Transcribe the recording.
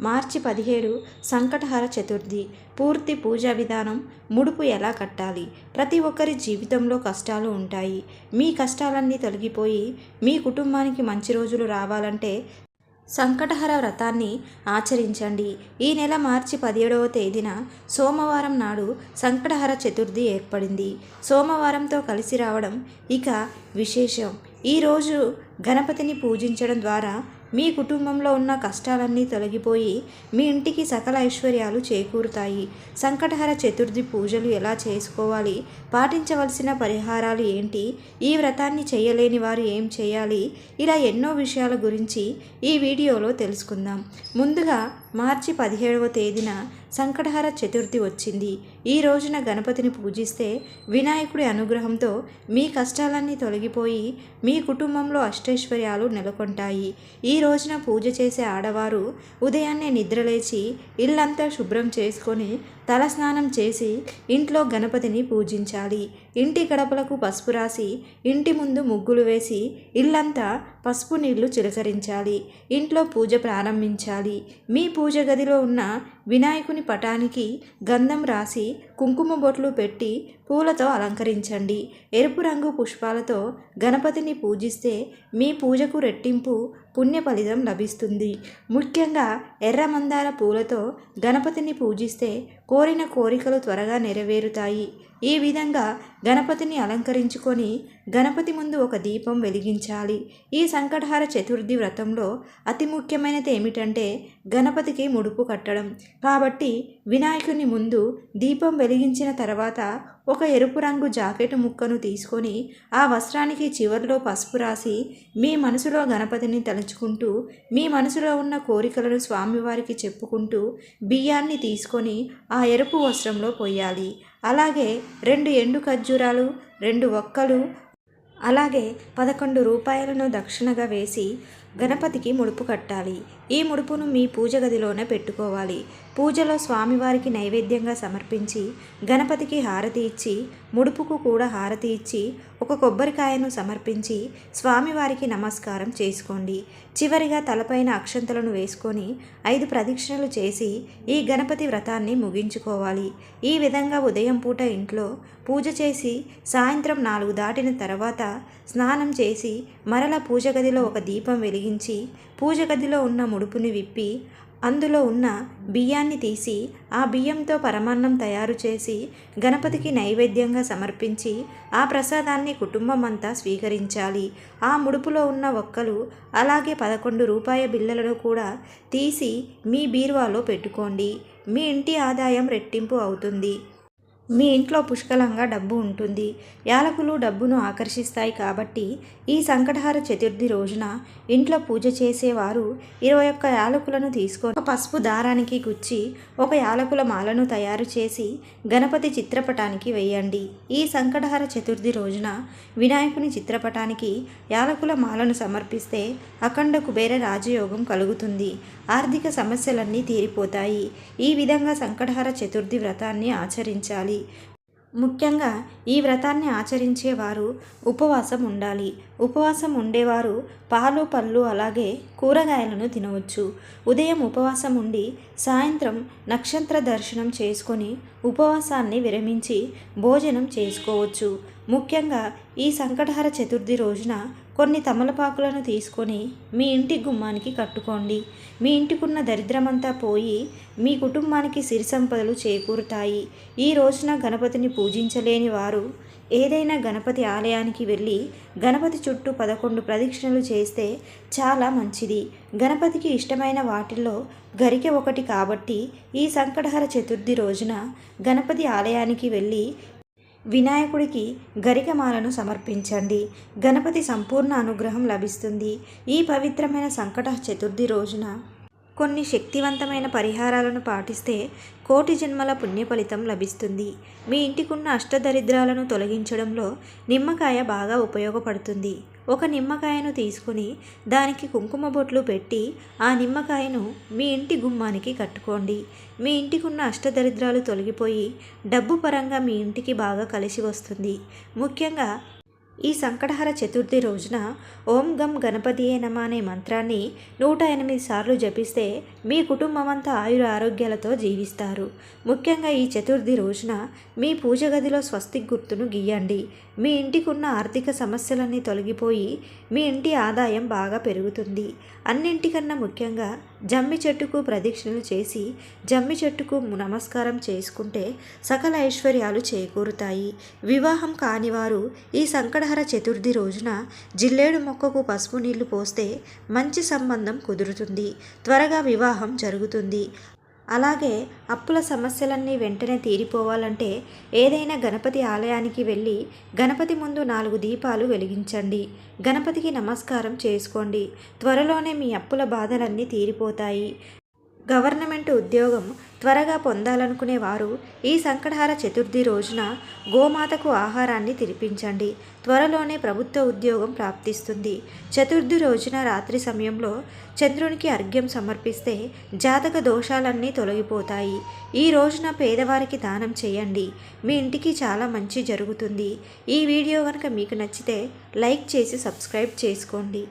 మార్చి పదిహేడు సంకటహర చతుర్థి. పూర్తి పూజా విధానం ముడుపు ఎలా కట్టాలి? ప్రతి ఒక్కరి జీవితంలో కష్టాలు ఉంటాయి. మీ కష్టాలన్నీ తొలగిపోయి మీ కుటుంబానికి మంచి రోజులు రావాలంటే సంకటహర వ్రతాన్ని ఆచరించండి. ఈ నెల మార్చి పదిహేడవ తేదీన సోమవారం నాడు సంకటహర చతుర్థి ఏర్పడింది. సోమవారంతో కలిసి రావడం ఇక విశేషం. ఈరోజు గణపతిని పూజించడం ద్వారా మీ కుటుంబంలో ఉన్న కష్టాలన్నీ తొలగిపోయి మీ ఇంటికి సకల ఐశ్వర్యాలు చేకూరుతాయి. సంకటహర చతుర్థి పూజలు ఎలా చేసుకోవాలి? పాటించవలసిన పరిహారాలు ఏంటి? ఈ వ్రతాన్ని చేయలేని వారు ఏం చేయాలి? ఇలా ఎన్నో విషయాల గురించి ఈ వీడియోలో తెలుసుకుందాం. ముందుగా మార్చి పదిహేడవ తేదీన సంకటహర చతుర్థి వచ్చింది. ఈ రోజున గణపతిని పూజిస్తే వినాయకుడి అనుగ్రహంతో మీ కష్టాలన్నీ తొలగిపోయి మీ కుటుంబంలో అష్టైశ్వర్యాలు నెలకొంటాయి. ఈ రోజున పూజ చేసే ఆడవారు ఉదయాన్నే నిద్రలేచి ఇల్లంతా శుభ్రం చేసుకొని తలస్నానం చేసి ఇంట్లో గణపతిని పూజించాలి. ఇంటి గడపలకు పసుపు రాసి ఇంటి ముందు ముగ్గులు వేసి ఇల్లంతా పసుపు నీళ్ళు చిలకరించాలి. ఇంట్లో పూజ ప్రారంభించాలి. మీ పూజ గదిలో ఉన్న వినాయకుని పటానికి గంధం రాసి కుంకుమ బొట్లు పెట్టి పూలతో అలంకరించండి. ఎరుపు రంగు పుష్పాలతో గణపతిని పూజిస్తే మీ పూజకు రెట్టింపు పుణ్య ఫలితం లభిస్తుంది. ముఖ్యంగా ఎర్ర మందార పూలతో గణపతిని పూజిస్తే కోరిన కోరికలు త్వరగా నెరవేరుతాయి. ఈ విధంగా గణపతిని అలంకరించుకొని గణపతి ముందు ఒక దీపం వెలిగించాలి. ఈ సంకటహార చతుర్థి వ్రతంలో అతి ముఖ్యమైనది ఏమిటంటే గణపతికి ముడుపు కట్టడం. కాబట్టి వినాయకుని ముందు దీపం వెలిగించిన తర్వాత ఒక ఎరుపు రంగు జాకెట్ ముక్కను తీసుకొని ఆ వస్త్రానికి చివరిలో పసుపు రాసి మీ మనసులో గణపతిని తలుచుకుంటూ మీ మనసులో ఉన్న కోరికలను స్వామివారికి చెప్పుకుంటూ బియ్యాన్ని తీసుకొని ఆ ఎరుపు వస్త్రంలో పోయాలి. అలాగే రెండు ఎండు ఖర్జూరాలు రెండు ఒక్కలు అలాగే పదకొండు రూపాయలను దక్షిణగా వేసి గణపతికి ముడుపు కట్టాలి. ఈ ముడుపును మీ పూజ గదిలోనే పెట్టుకోవాలి. పూజలో స్వామివారికి నైవేద్యంగా సమర్పించి గణపతికి హారతి ఇచ్చి ముడుపుకు కూడా హారతి ఇచ్చి ఒక కొబ్బరికాయను సమర్పించి స్వామివారికి నమస్కారం చేసుకోండి. చివరిగా తలపైన అక్షంతలను వేసుకొని ఐదు ప్రదక్షిణలు చేసి ఈ గణపతి వ్రతాన్ని ముగించుకోవాలి. ఈ విధంగా ఉదయం పూట ఇంట్లో పూజ చేసి సాయంత్రం నాలుగు దాటిన తర్వాత స్నానం చేసి మరల పూజ గదిలో ఒక దీపం వెలిగించి పూజ గదిలో ఉన్న ముడుపుని విప్పి అందులో ఉన్న బియ్యాన్ని తీసి ఆ బియ్యంతో పరమాన్నం తయారు చేసి గణపతికి నైవేద్యంగా సమర్పించి ఆ ప్రసాదాన్ని కుటుంబం అంతా స్వీకరించాలి. ఆ ముడుపులో ఉన్న ఒక్కలు అలాగే పదకొండు రూపాయ బిళ్ళలను కూడా తీసి మీ బీరువాలో పెట్టుకోండి. మీ ఇంటి ఆదాయం రెట్టింపు అవుతుంది. మీ ఇంట్లో పుష్కలంగా డబ్బు ఉంటుంది. యాలకులు డబ్బును ఆకర్షిస్తాయి కాబట్టి ఈ సంకటహార చతుర్థి రోజున ఇంట్లో పూజ చేసేవారు ఇరవై ఒక్క యాలకులను తీసుకొని ఒక పసుపు దారానికి గుచ్చి ఒక యాలకుల మాలను తయారు చేసి గణపతి చిత్రపటానికి వేయండి. ఈ సంకటహార చతుర్థి రోజున వినాయకుని చిత్రపటానికి యాలకుల మాలను సమర్పిస్తే అఖండ కుబేర రాజయోగం కలుగుతుంది. ఆర్థిక సమస్యలన్నీ తీరిపోతాయి. ఈ విధంగా సంకటహార చతుర్థి వ్రతాన్ని ఆచరించాలి. ముఖ్యంగా ఈ వ్రతాన్ని ఆచరించేవారు ఉపవాసం ఉండాలి. ఉపవాసం ఉండేవారు పాలు పళ్ళు అలాగే కూరగాయలను తినవచ్చు. ఉదయం ఉపవాసం ఉండి సాయంత్రం నక్షత్ర దర్శనం చేసుకొని ఉపవాసాన్ని విరమించి భోజనం చేసుకోవచ్చు. ముఖ్యంగా ఈ సంకటహర చతుర్థి రోజున కొన్ని తమలపాకులను తీసుకొని మీ ఇంటి గుమ్మానికి కట్టుకోండి. మీ ఇంటికున్న దరిద్రమంతా పోయి మీ కుటుంబానికి సిరి సంపదలు చేకూరుతాయి. ఈ రోజున గణపతిని పూజించలేని వారు ఏదైనా గణపతి ఆలయానికి వెళ్ళి గణపతి చుట్టూ పదకొండు ప్రదక్షిణలు చేస్తే చాలా మంచిది. గణపతికి ఇష్టమైన వాటిల్లో గరికె ఒకటి కాబట్టి ఈ సంకటహర చతుర్థి రోజున గణపతి ఆలయానికి వెళ్ళి వినాయకుడికి గరికమాలను సమర్పించండి. గణపతి సంపూర్ణ అనుగ్రహం లభిస్తుంది. ఈ పవిత్రమైన సంకట చతుర్థి రోజున కొన్ని శక్తివంతమైన పరిహారాలను పాటిస్తే కోటి జన్మల పుణ్య ఫలితం లభిస్తుంది. మీ ఇంటికున్న అష్టదరిద్రాలను తొలగించడంలో నిమ్మకాయ బాగా ఉపయోగపడుతుంది. ఒక నిమ్మకాయను తీసుకుని దానికి కుంకుమ బొట్లు పెట్టి ఆ నిమ్మకాయను మీ ఇంటి గుమ్మానికి కట్టుకోండి. మీ ఇంటికున్న అష్టదరిద్రాలు తొలగిపోయి డబ్బు పరంగా మీ ఇంటికి బాగా కలిసి వస్తుంది. ముఖ్యంగా ఈ సంకటహర చతుర్థి రోజున ఓం గం గణపతియే నమ అనే మంత్రాన్ని నూట ఎనిమిది సార్లు జపిస్తే మీ కుటుంబమంతా ఆయుర ఆరోగ్యాలతో జీవిస్తారు. ముఖ్యంగా ఈ చతుర్థి రోజున మీ పూజ గదిలో స్వస్తిక్ గుర్తును గీయండి. మీ ఇంటికి ఉన్న ఆర్థిక సమస్యలన్నీ తొలగిపోయి మీ ఇంటి ఆదాయం బాగా పెరుగుతుంది. అన్నింటికన్నా ముఖ్యంగా జమ్మి చెట్టుకు ప్రదక్షిణలు చేసి జమ్మి చెట్టుకు నమస్కారం చేసుకుంటే సకల ఐశ్వర్యాలు చేకూరుతాయి. వివాహం కానివారు ఈ సంకట సంకటహర చతుర్థి రోజున జిల్లేడు మొక్కకు పసుపు నీళ్ళు పోస్తే మంచి సంబంధం కుదురుతుంది. త్వరగా వివాహం జరుగుతుంది. అలాగే అప్పుల సమస్యలన్నీ వెంటనే తీరిపోవాలంటే ఏదైనా గణపతి ఆలయానికి వెళ్ళి గణపతి ముందు నాలుగు దీపాలు వెలిగించండి. గణపతికి నమస్కారం చేసుకోండి. త్వరలోనే మీ అప్పుల బాధలన్నీ తీరిపోతాయి. గవర్నమెంట్ ఉద్యోగం త్వరగా పొందాలనుకునే వారు ఈ సంకటహార చతుర్థి రోజున గోమాతకు ఆహారాన్ని తినిపించండి. త్వరలోనే ప్రభుత్వ ఉద్యోగం ప్రాప్తిస్తుంది. చతుర్థి రోజున రాత్రి సమయంలో చంద్రునికి అర్ఘ్యం సమర్పిస్తే జాతక దోషాలన్నీ తొలగిపోతాయి. ఈ రోజున పేదవారికి దానం చేయండి. మీ ఇంటికి చాలా మంచి జరుగుతుంది. ఈ వీడియో కనుక మీకు నచ్చితే లైక్ చేసి సబ్స్క్రైబ్ చేసుకోండి.